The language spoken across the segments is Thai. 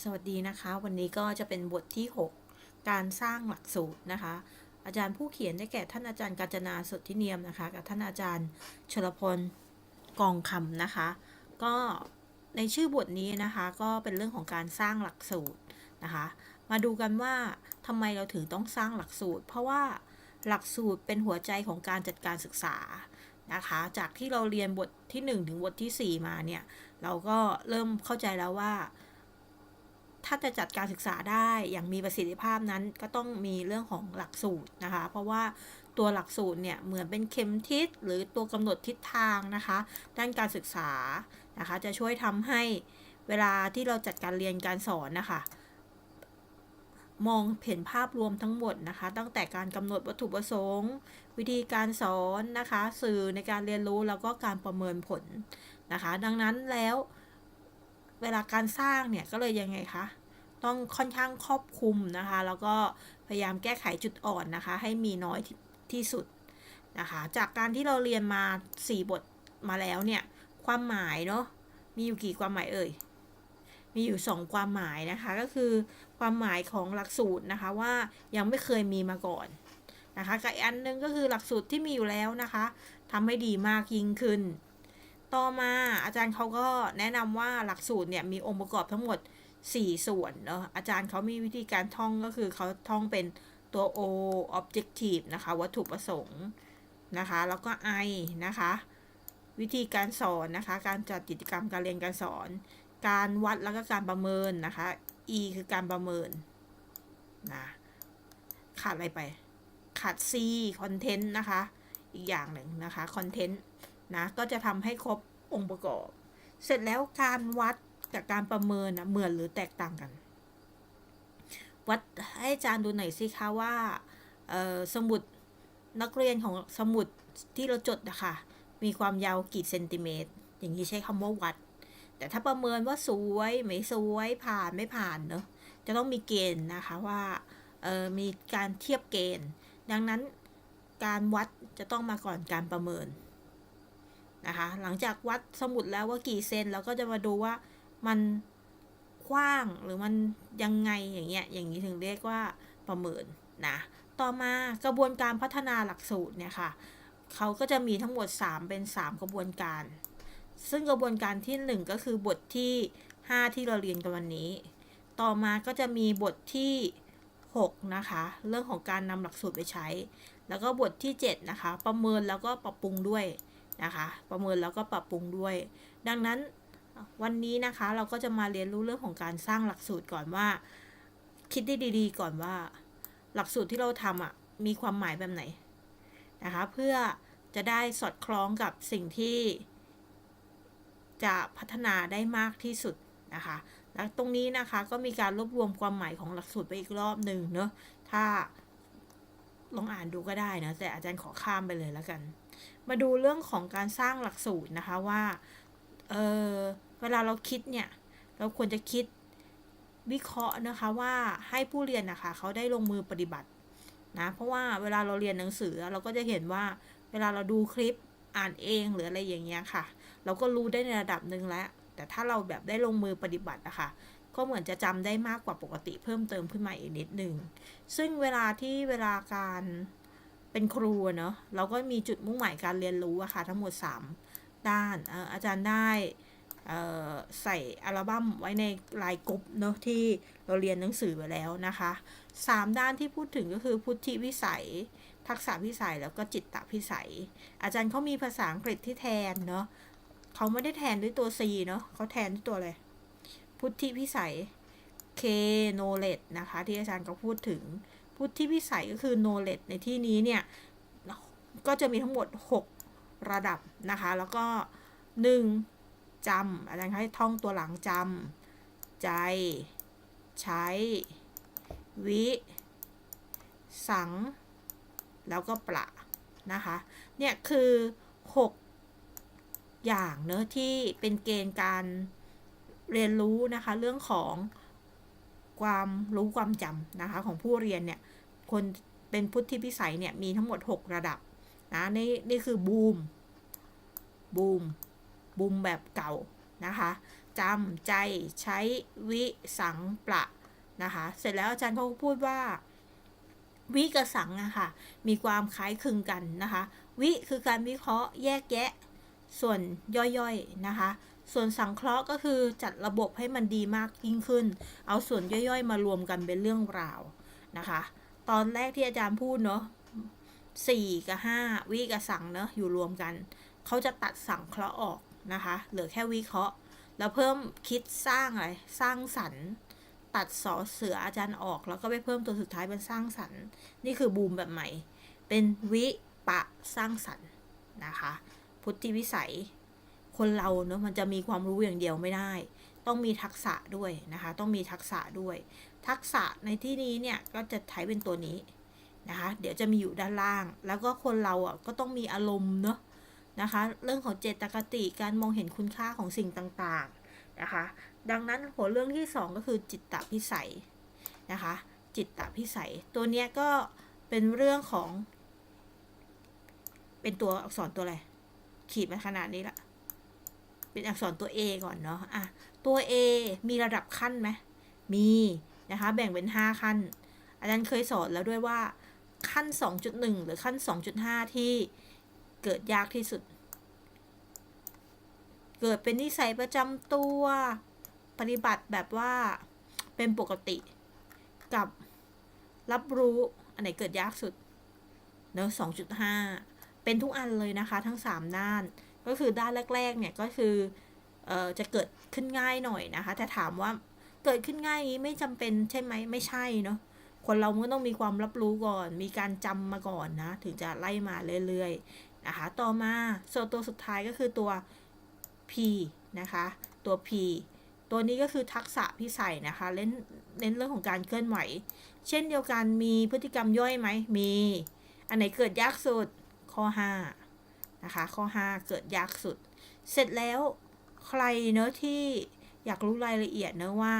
สวัสดีนะคะ วันนี้ก็จะเป็นบทที่ 6 การสร้างหลักสูตรนะคะ อาจารย์ผู้เขียนได้แก่ท่านอาจารย์กาญจนาสุทธิเนียมนะคะ กับท่านอาจารย์ชลพลกองคำนะคะ ก็ในชื่อบทนี้นะคะก็เป็นเรื่องของการสร้างหลักสูตรนะคะ มาดูกันว่าทำไมเราถึงต้องสร้างหลักสูตร เพราะว่าหลักสูตรเป็นหัวใจของการจัดการศึกษานะคะ จากที่เราเรียนบทที่ 1 ถึงบทที่ 4 มาเนี่ย เราก็เริ่มเข้าใจแล้วว่า ถ้าจะจัดการศึกษาได้อย่างมีประสิทธิภาพนั้นก็ต้องมีเรื่องของหลักสูตรนะคะ เพราะว่าตัวหลักสูตรเนี่ยเหมือนเป็นเข็มทิศหรือตัวกำหนดทิศทางนะคะ ด้านการศึกษานะคะ จะช่วยทำให้เวลาที่เราจัดการเรียนการสอนนะคะ มองเห็นภาพรวมทั้งหมดนะคะ ตั้งแต่การกำหนดวัตถุประสงค์ วิธีการสอนนะคะ สื่อในการเรียนรู้แล้วก็การประเมินผลนะคะ ดังนั้นแล้ว เวลาการสร้างเนี่ยก็เลยยังไงคะต้องค่อนข้างครอบคลุมนะคะ แล้วก็พยายามแก้ไขจุดอ่อนนะคะ ให้มีน้อยที่ที่สุดนะคะ จากการที่เราเรียนมา 4 บทมาแล้วเนี่ย ความหมายเนาะมีอยู่กี่ความหมายเอ่ย มีอยู่ 2 ความหมายนะคะ ก็คือความหมายของหลักสูตรนะคะว่ายังไม่เคยมีมาก่อนนะคะกับอันหนึงก็คือหลักสูตรที่มีอยู่แล้วนะคะทำให้ดีมากยิ่งขึ้น ต่อมาอาจารย์เขาก็แนะนำว่าหลักสูตรเนี่ยมีองค์ประกอบทั้งหมด 4 ส่วนเนาะอาจารย์เขามีวิธีการท่องก็คือเขาท่องเป็นตัว O objective นะคะ วัตถุประสงค์นะคะ แล้วก็ I นะคะ วิธีการสอนนะคะ การจัดกิจกรรมการเรียนการสอน การวัดแล้วก็การประเมินนะคะ E คือการประเมินนะขาดอะไรไป ขาด C content นะคะ อีกอย่างหนึ่งนะคะ content นะก็จะทำให้ครบองค์ประกอบ เสร็จแล้วการวัดกับการประเมินนะเหมือนหรือแตกต่างกัน วัดให้อาจารย์ดูหน่อยสิคะว่าสมุดนักเรียนของสมุดที่เราจดนะคะมีความยาวกี่เซนติเมตรอย่างนี้ใช้คำว่าวัด แต่ถ้าประเมินว่าสวยไม่สวยผ่านไม่ผ่านเนอะจะต้องมีเกณฑ์นะคะว่ามีการเทียบเกณฑ์ ดังนั้นการวัดจะต้องมาก่อนการประเมิน นะคะ หลังจากวัดสมุดแล้วว่ากี่เซนเราก็จะมาดูว่ามันกว้างหรือมันยังไงอย่างเงี้ย อย่างนี้ถึงเรียกว่าประเมินนะ ต่อมากระบวนการพัฒนาหลักสูตรเนี่ยค่ะเขาก็จะมีทั้งหมด 3 เป็น 3 กระบวนการ ซึ่งกระบวนการที่ 1 ก็คือบทที่ 5 ที่เราเรียนกันวันนี้ ต่อมาก็จะมีบทที่ 6 นะคะ เรื่องของการนำหลักสูตรไปใช้ แล้วก็บทที่ 7 นะคะ ประเมินแล้วก็ปรับปรุงด้วย นะคะ ประเมินแล้วก็ปรับปรุงด้วย ดังนั้นวันนี้นะคะเราก็จะมาเรียนรู้เรื่องของการสร้างหลักสูตรก่อนว่า คิดได้ดีๆ ก่อนว่า หลักสูตรที่เราทำอะมีความหมายแบบไหนนะคะเพื่อจะได้สอดคล้องกับสิ่งที่ จะพัฒนาได้มากที่สุดนะคะแล้วตรงนี้นะคะก็มีการรวบรวมความหมายของหลักสูตรไปอีกรอบหนึ่งเนอะถ้าลองอ่านดูก็ได้นะแต่อาจารย์ขอข้ามไปเลยแล้วกัน มาดูเรื่องของการสร้างหลักสูตรนะคะว่า เออเวลาเราคิดเนี่ย เราควรจะคิดวิเคราะห์นะคะว่าให้ผู้เรียนนะคะเขาได้ลงมือปฏิบัตินะเพราะว่าเวลาเราเรียนหนังสือเราก็จะเห็นว่าเวลาเราดูคลิปอ่านเองหรืออะไรอย่างเงี้ยค่ะ เราก็รู้ได้ในระดับหนึ่งแล้ว แต่ถ้าเราแบบได้ลงมือปฏิบัตินะคะก็เหมือนจะจำได้มากกว่าปกติเพิ่มเติมขึ้นมาอีกนิดหนึ่งซึ่งเวลาที่เวลาการ เป็นครูเนาะเราก็มีจุดมุ่งหมายการเรียนรู้อะค่ะ ทั้งหมด 3 ด้านอาจารย์ได้ใส่อัลบั้มไว้ในลายกรุ๊ปเนาะที่เราเรียนหนังสือไปแล้วนะคะ 3 ด้านที่พูดถึงก็คือพุทธิวิสัย ทักษะพิสัยแล้วก็จิตตพิสัย อาจารย์เขามีภาษาอังกฤษที่แทนเนาะเขาไม่ได้แทนด้วยตัว C เนาะเขาแทนด้วยตัวอะไรพุทธิพิสัย K knowledge นะคะ ที่อาจารย์ก็พูดถึง พุทธิพิสัยก็คือ knowledge ในที่นี้เนี่ย ก็จะมีทั้งหมด 6 ระดับนะคะ แล้วก็ 1. จำอาจารย์ให้ท่องตัวหลังจำใจ ใช้ วิ สัง แล้วก็ประนะคะ เนี่ยคือ 6 อย่างเนอะที่เป็นเกณฑ์การเรียนรู้นะคะ เรื่องของความรู้ความจำนะคะของผู้เรียนเนี่ย คนเป็นพุทธิพิสัยเนี่ยมีทั้งหมด 6 ระดับนะนี่นี่คือบูมบูมบูมแบบเก่านะคะจำใจใช้วิสังประนะคะเสร็จแล้วอาจารย์เขาพูดว่าวิกับสังอะค่ะมีความคล้ายคลึงกันนะคะวิคือการวิเคราะห์แยกแยะส่วนย่อยๆนะคะ ส่วนสังเคราะห์ก็คือจัดระบบให้มันดีมากยิ่งขึ้น เอาส่วนย่อยๆ มารวมกันเป็นเรื่องราวนะคะ ตอนแรกที่อาจารย์พูดเนาะสี่กับห้าวิกับสังเนาะอยู่รวมกัน เขาจะตัดสังเคราะห์ออกนะคะเหลือแค่วิเคราะห์ แล้วเพิ่มคิดสร้างอะไรสร้างสรรค์ ตัดสอเสืออาจารย์ออก แล้วก็ไปเพิ่มตัวสุดท้ายเป็นสร้างสรรค์ นี่คือบูมแบบใหม่ เป็นวิปะสร้างสรรค์นะคะ พุทธิวิสัย คนเราเนาะมันจะมีความรู้อย่างเดียวไม่ได้ ต้องมีทักษะด้วยนะคะ ต้องมีทักษะด้วย ทักษะในที่นี้เนี่ยก็จะใช้เป็นตัวนี้นะคะ เดี๋ยวจะมีอยู่ด้านล่าง แล้วก็คนเราอะก็ต้องมีอารมณ์เนาะนะคะ เรื่องของเจตคติการมองเห็นคุณค่าของสิ่งต่างๆนะคะ ดังนั้นหัวเรื่องที่สองก็คือจิตตพิสัยนะคะ จิตตพิสัย ตัวเนี้ยก็เป็นเรื่องของ เป็นตัวอักษรตัวอะไร ขีดมาขนาดนี้ละเป็นอักษรตัว A ก่อนเนาะอะตัว A มีระดับขั้นไหมมี นะคะ แบ่งเป็น 5 ขั้น อาจารย์เคยสอนแล้วด้วยว่าขั้น 2.1 หรือขั้น 2.5 ที่เกิดยากที่สุด เกิดเป็นนิสัยประจำตัว ปฏิบัติแบบว่าเป็นปกติกับรับรู้ อันไหนเกิดยากสุดเนอะ2.5 เป็นทุกอันเลยนะคะ ทั้ง 3 ด้าน ก็คือด้านแรก ๆ เนี่ย ก็คือออจะเกิดขึ้นง่ายหน่อยนะคะ แต่ถามว่า เกิดขึ้นง่ายนี้ไม่จำเป็นใช่ไหมไม่ใช่เนาะคนเราก็ต้องมีความรับรู้ก่อน มีการจำมาก่อนนะ ถึงจะไล่มาเรื่อยๆนะคะต่อมาส่วนตัวสุดท้ายก็คือตัว P นะคะ ตัว P ตัวนี้ก็คือทักษะพิสัยนะคะเน้นเน้นเรื่องของการเคลื่อนไหว เช่นเดียวกันมีพฤติกรรมย่อยไหมมี อันไหนเกิดยากสุดข้อ5นะคะข้อ 5 เกิดยากสุด เสร็จแล้วใครเนอะที่ อยากรู้รายละเอียดเนอะว่า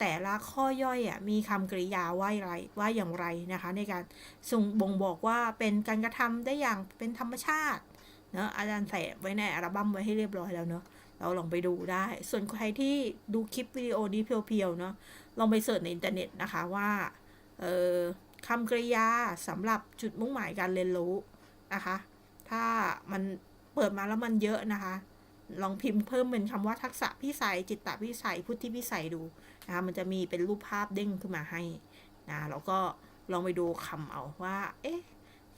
แต่ละข้อย่อยอะมีคำกริยาว่าอะไรว่าอย่างไรนะคะ ในการส่งบ่งบอกว่าเป็นการกระทำได้อย่างเป็นธรรมชาติเนอะอาจารย์ใส่ไว้ในอัลบั้มไว้ให้เรียบร้อยแล้วเนอะเราลองไปดูได้ ส่วนใครที่ดูคลิปวิดีโอนี้เพียวๆเนาะลองไปเสิร์ชในอินเทอร์เน็ตนะคะว่าเออคำกริยาสำหรับจุดมุ่งหมายการเรียนรู้นะคะ ถ้ามันเปิดมาแล้วมันเยอะนะคะ ลองพิมพ์เพิ่มเป็นคำว่าทักษะพิสัย จิตตพิสัย พุทธิพิสัยดูนะคะมันจะมีเป็นรูปภาพเด้งขึ้นมาให้นะแล้วก็ลองไปดูคำเอาว่า เอ๊ะ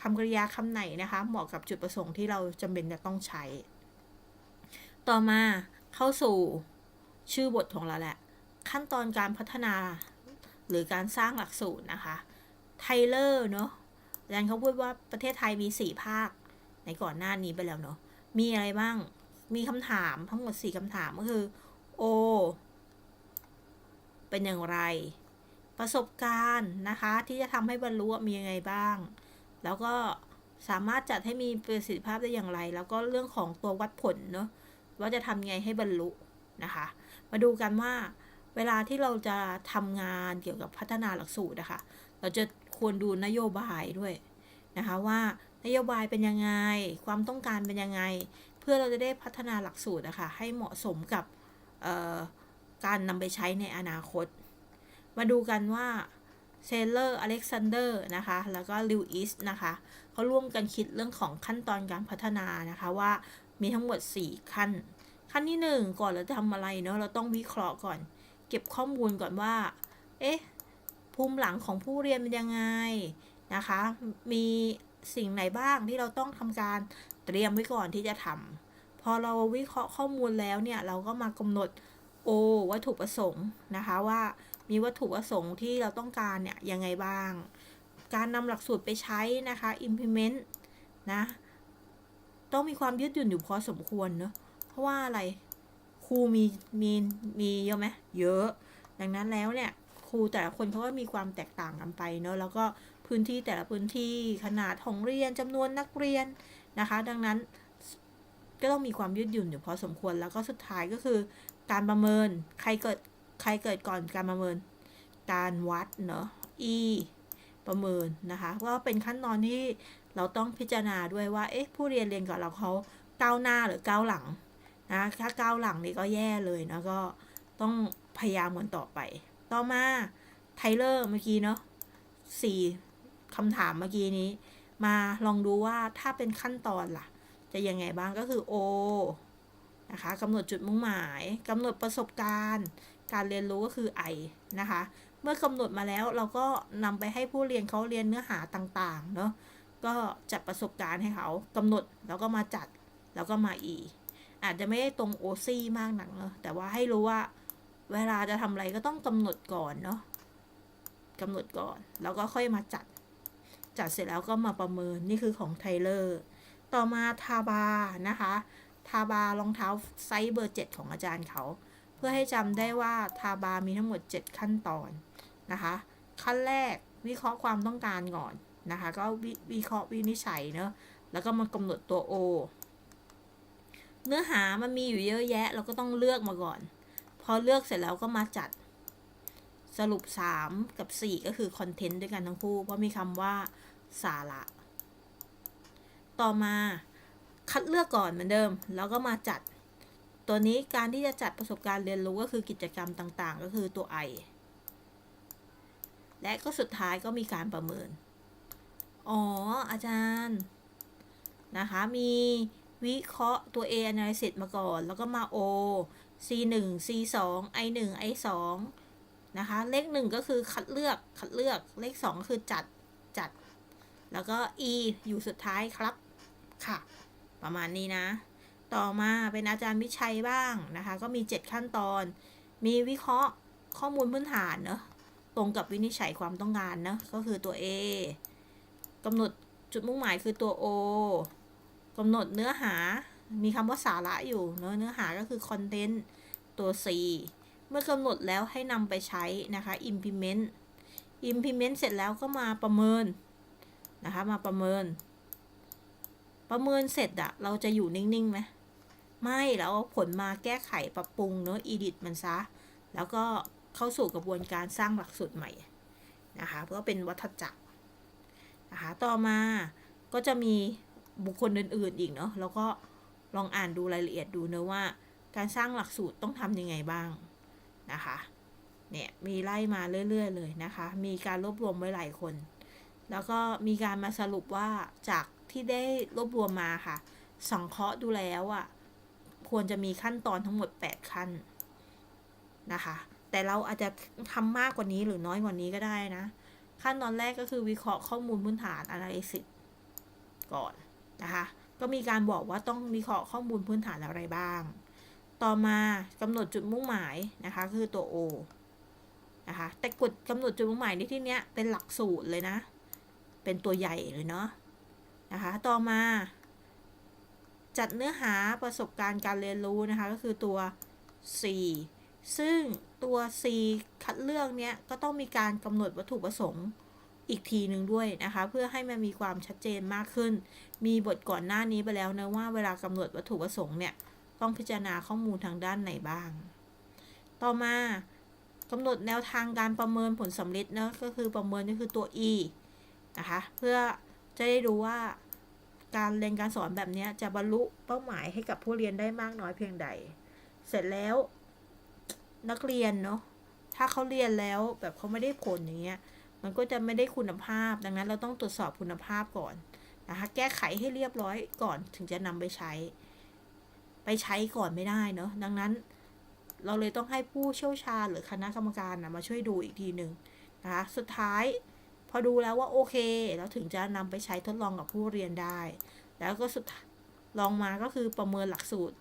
คำกริยาคำไหนนะคะ เหมาะกับจุดประสงค์ที่เราจำเป็นจะต้องใช้ ต่อมาเข้าสู่ชื่อบทของเราแหละ ขั้นตอนการพัฒนาหรือการสร้างหลักสูตรนะคะ ไทเลอร์เนาะอาจารย์เขาพูดว่าประเทศไทยมีสี่ภาค ในก่อนหน้านี้ไปแล้วเนาะ มีอะไรบ้าง มีคำถามทั้งหมดสี่คำถามก็คือ O เป็นอย่างไร ประสบการณ์นะคะที่จะทำให้บรรลุมียังไงบ้าง แล้วก็สามารถจัดให้มีประสิทธิภาพได้อย่างไร แล้วก็เรื่องของตัววัดผลเนาะว่าจะทำไงให้บรรลุนะคะ มาดูกันว่า เวลาที่เราจะทำงานเกี่ยวกับพัฒนาหลักสูตรนะคะเราจะควรดูนโยบายด้วยนะคะว่านโยบายเป็นยังไง ความต้องการเป็นยังไง พื่อเราจะได้พัฒนาหลักสูตรนะคะให้เหมาะสมกับการนำไปใช้ในอนาคต มาดูกันว่าเซเลอร์อเล็กซานเดอร์นะคะ แล้วก็ลิวอิสนะคะเขาร่วมกันคิดเรื่องของขั้นตอนการพัฒนานะคะว่ามีทั้งหมด 4 ขั้น ขั้นที่ 1 ก่อนเราจะทำอะไรเนาะเราต้องวิเคราะห์ก่อน เก็บข้อมูลก่อนว่า เอ๊ะ ภูมิหลังของผู้เรียนเป็นยังไงนะคะ มีสิ่งไหนบ้างที่เราต้องทำการ เตรียมไว้ก่อนที่จะทำพอเราวิเคราะห์ข้อมูลแล้วเนี่ยเราก็มากำหนด O วัตถุประสงค์นะคะว่ามีวัตถุประสงค์ที่เราต้องการเนี่ยยังไงบ้าง การนำหลักสูตรไปใช้นะคะ implement นะต้องมีความยืดหยุ่นอยู่พอสมควรเนาะเพราะว่าอะไรครูมีมีมีเยอะไหมเยอะ ดังนั้นแล้วเนี่ยครูแต่ละคนเขาก็มีความแตกต่างกันไปเนาะแล้วก็พื้นที่แต่ละพื้นที่ขนาดของเรียนจำนวนนักเรียน นะคะ ดังนั้นก็ต้องมีความยืดหยุ่นอยู่พอสมควรแล้วก็สุดท้ายก็คือ การประเมินใครเกิดใครเกิดก่อนการประเมิน การวัดเนาะ E ประเมินนะคะว่าเป็นขั้นตอนที่เราต้องพิจารณาด้วยว่าเอ๊ะผู้เรียนเรียนก่อนเราเขาก้าวหน้าหรือก้าวหลังนะถ้าก้าวหลังนี่ก็แย่เลยนะก็ต้องพยายามกันต่อไป ต่อมาไทเลอร์เมื่อกี้เนาะสี่คำถามเมื่อกี้นี้ มาลองดูว่าถ้าเป็นขั้นตอนล่ะ จะยังไงบ้างก็คือ O นะคะกำหนดจุดมุ่งหมายกำหนดประสบการณ์ การเรียนรู้ก็คือ I นะคะ เมื่อกำหนดมาแล้วเราก็นำไปให้ผู้เรียนเขาเรียนเนื้อหาต่างๆเนาะก็จัดประสบการณ์ให้เขากำหนดแล้วก็มาจัดแล้วก็มา E อาจจะไม่ได้ตรง OC มากหนักเนาะแต่ว่าให้รู้ว่าเวลาจะทำอะไรก็ต้องกำหนดก่อนเนาะกำหนดก่อน แล้วก็ค่อยมาจัด จัดเสร็จแล้วก็มาประเมินนี่คือของไทเลอร์ต่อมาทาบานะคะทาบารองเท้าไซส์เบอร์ 7 ของอาจารย์เขา เพื่อให้จำได้ว่าทาบามีทั้งหมด 7 ขั้นตอนนะคะ ขั้นแรกวิเคราะห์ความต้องการก่อนนะคะ ก็ววิเคราะห์วินิจฉัยเนอะแล้วก็มากำหนดตัว O เนื้อหามันมีอยู่เยอะแยะ เราก็ต้องเลือกมาก่อน พอเลือกเสร็จแล้วก็มาจัด สรุป 3 กับ 4 ก็คือคอนเทนต์ด้วยกันทั้งคู่ เพราะมีคำว่าสาระ ต่อมาคัดเลือกก่อนเหมือนเดิม แล้วก็มาจัด ตัวนี้การที่จะจัดประสบการณ์เรียนรู้ก็คือกิจกรรมต่างๆ ก็คือตัว I และก็สุดท้ายก็มีการประเมิน อ๋อ อาจารย์ นะคะ มีวิเคราะห์ตัว A analysis มาก่อน แล้วก็มา O C 1 C 2 I 1 I 2 นะคะ เลขหนึ่งก็คือคัดเลือกคัดเลือกเลขสองก็คือจัดจัด แล้วก็ E อยู่สุดท้ายครับค่ะ ประมาณนี้นะ ต่อมาเป็นอาจารย์วิชัยบ้างนะคะ ก็มี 7 ขั้นตอน มีวิเคราะห์ข้อมูลพื้นฐานเนอะตรงกับวินิจฉัยความต้องการเนอะก็คือตัว A กำหนดจุดมุ่งหมายคือตัว O กำหนดเนื้อหามีคำว่าสาระอยู่เนอะเนื้อหาก็คือ content ตัว C เมื่อกำหนดแล้วให้นำไปใช้นะคะ implement implement เสร็จแล้วก็มาประเมินนะคะมาประเมิน ประเมินเสร็จอะเราจะอยู่นิ่งๆไหมไม่แล้วผลมาแก้ไขปรับปรุงเนอะ edit มันซะ แล้วก็เข้าสู่กระบวนการสร้างหลักสูตรใหม่นะคะก็เป็นวัฏจักรนะคะต่อมาก็จะมีบุคคลอื่นๆอีกเนาะแล้วก็ลองอ่านดูรายละเอียดดูเนอะว่า การสร้างหลักสูตรต้องทำยังไงบ้าง นะคะเนี่ยมีไล่มาเรื่อย ๆ เลยนะคะ มีการรวบรวมไว้หลายคน แล้วก็มีการมาสรุปว่าจากที่ได้รวบรวมมาค่ะสังเคราะห์ดูแล้วอะ่ะควรจะมีขั้นตอนทั้งหมด 8 ขั้นนะคะ แต่เราอาจจะทำมากกว่านี้หรือน้อยกว่านี้ก็ได้นะ ขั้นตอนแรกก็คือวิเคราะห์ข้อมูลพื้นฐาน analysis ก่อนนะคะ ก็มีการบอกว่าต้องวิเคราะห์ข้อมูลพื้นฐานอะไรบ้าง ต่อมากำหนดจุดมุ่งหมายนะคะคือตัว O นะคะแต่กฎกำหนดจุดมุ่งหมายในที่เนี้ยเป็นหลักสูตรเลยนะ เป็นตัวใหญ่เลยเนาะนะคะต่อมาจัดเนื้อหาประสบการณ์การเรียนรู้นะคะ ก็คือตัว C ซึ่งตัว C คัดเลือกเนี้ยก็ต้องมีการกำหนดวัตถุประสงค์อีกทีหนึ่งด้วยนะคะ เพื่อให้มันมีความชัดเจนมากขึ้น มีบทก่อนหน้านี้ไปแล้วนะว่าเวลากำหนดวัตถุประสงค์เนี่ย ต้องพิจารณาข้อมูลทางด้านไหนบ้าง ต่อมากำหนดแนวทางการประเมินผลสำเร็จนะก็คือประเมินก็คือตัว E นะคะ เพื่อจะได้รู้ว่าการเรียนการสอนแบบนี้จะบรรลุเป้าหมายให้กับผู้เรียนได้มากน้อยเพียงใด เสร็จแล้วนักเรียนเนาะถ้าเขาเรียนแล้วแบบเขาไม่ได้ผลอย่างเงี้ย มันก็จะไม่ได้คุณภาพ ดังนั้นเราต้องตรวจสอบคุณภาพก่อนนะคะ แก้ไขให้เรียบร้อยก่อนถึงจะนำไปใช้ ไปใช้ก่อนไม่ได้เนาะดังนั้น เราเลยต้องให้ผู้เชี่ยวชาญหรือคณะกรรมการนะมาช่วยดูอีกทีหนึ่งนะคะสุดท้ายพอดูแล้วว่าโอเคแล้วถึงจะนำไปใช้ทดลองกับผู้เรียนได้ แล้วก็สุดลองมาก็คือประเมินหลักสูตร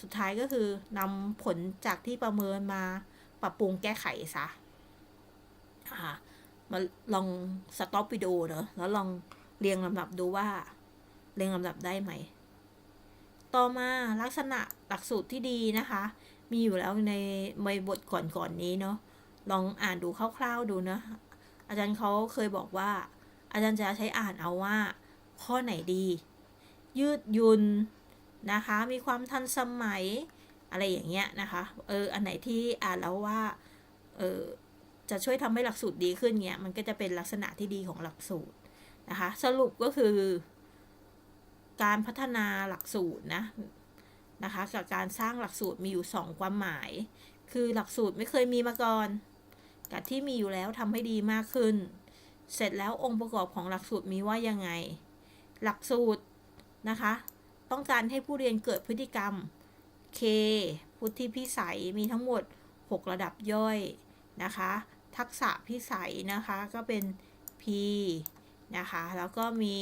สุดท้ายก็คือนำผลจากที่ประเมินมาปรับปรุงแก้ไขซะะมาลองสต็อปวิดีโอเนอะแล้วลองเรียงลำดับดูว่า เรียงลำดับได้ไหม ต่อมาลักษณะหลักสูตรที่ดีนะคะ มีอยู่แล้วในในบทก่อนๆนนี้เนาะลองอ่านดูคร่าวๆดูนะอาจารย์เขาเคยบอกว่า อาจารย์จะใช้อ่านเอาว่า ข้อไหนดี ยืดยุนนะคะ มีความทันสมัยอะไรอย่างเงี้ยนะคะเอออันไหนที่อ่านแล้วว่าเออจะช่วยทำให้หลักสูตรดีขึ้นเงี้ยมันก็จะเป็นลักษณะที่ดีของหลักสูตรนะคะ สรุปก็คือ การพัฒนาหลักสูตรนะนะคะกับการสร้างหลักสูตรมีอยู่ 2 ความหมาย คือหลักสูตรไม่เคยมีมาก่อนกับที่มีอยู่แล้วทำให้ดีมากขึ้น เสร็จแล้วองค์ประกอบของหลักสูตรมีว่ายังไง หลักสูตรนะคะ ต้องการให้ผู้เรียนเกิดพฤติกรรม K พุทธิพิสัยมีทั้งหมด 6 ระดับย่อยนะคะ ทักษะพิสัยนะคะก็เป็น P นะคะ แล้วก็มี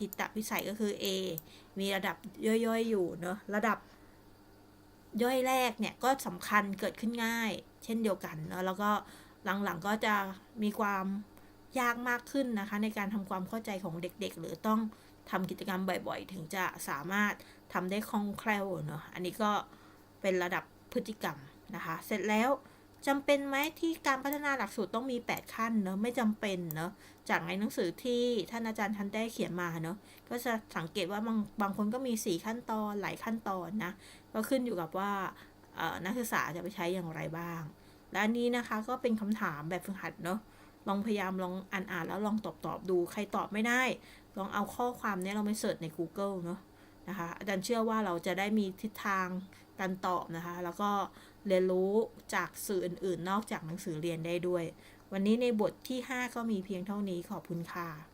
จิตตพิสัยก็คือ A มีระดับย่อยๆอยู่เนอะระดับย่อยแรกเนี่ยก็สำคัญเกิดขึ้นง่าย เช่นเดียวกันเนอะแล้วก็หลังๆก็จะมีความยากมากขึ้นนะคะ ในการทำความเข้าใจของเด็กๆ หรือต้องทำกิจกรรมบ่อยๆ ถึงจะสามารถทำได้คล่องแคล่วเนอะอันนี้ก็เป็นระดับพฤติกรรมนะคะ เสร็จแล้ว จำเป็นไหมที่การพัฒนาหลักสูตรต้องมี 8 ขั้นเนอะไม่จำเป็นเนอะจากในหนังสือที่ท่านอาจารย์ทันได้เขียนมาเนอะก็จะสังเกตว่าบางบางคนก็มี 4 ขั้นตอนหลายขั้นตอนนะก็ขึ้นอยู่กับว่านักศึกษาจะไปใช้อย่างไรบ้าง และอันนี้นะคะก็เป็นคำถามแบบฝึกหัดเนาะลองพยายามลองอ่านอ่านแล้วลองตอบตอบดูใครตอบไม่ได้ ลองเอาข้อความนี้เราไปเสิร์ชใน Google เนาะนะคะอาจารย์เชื่อว่าเราจะได้มีทิศทาง การตอบนะคะ แล้วก็เรียนรู้จากสื่ออื่น ๆ นอกจากหนังสือเรียนได้ด้วย วันนี้ในบทที่ 5 ก็มีเพียงเท่านี้ขอบคุณค่ะ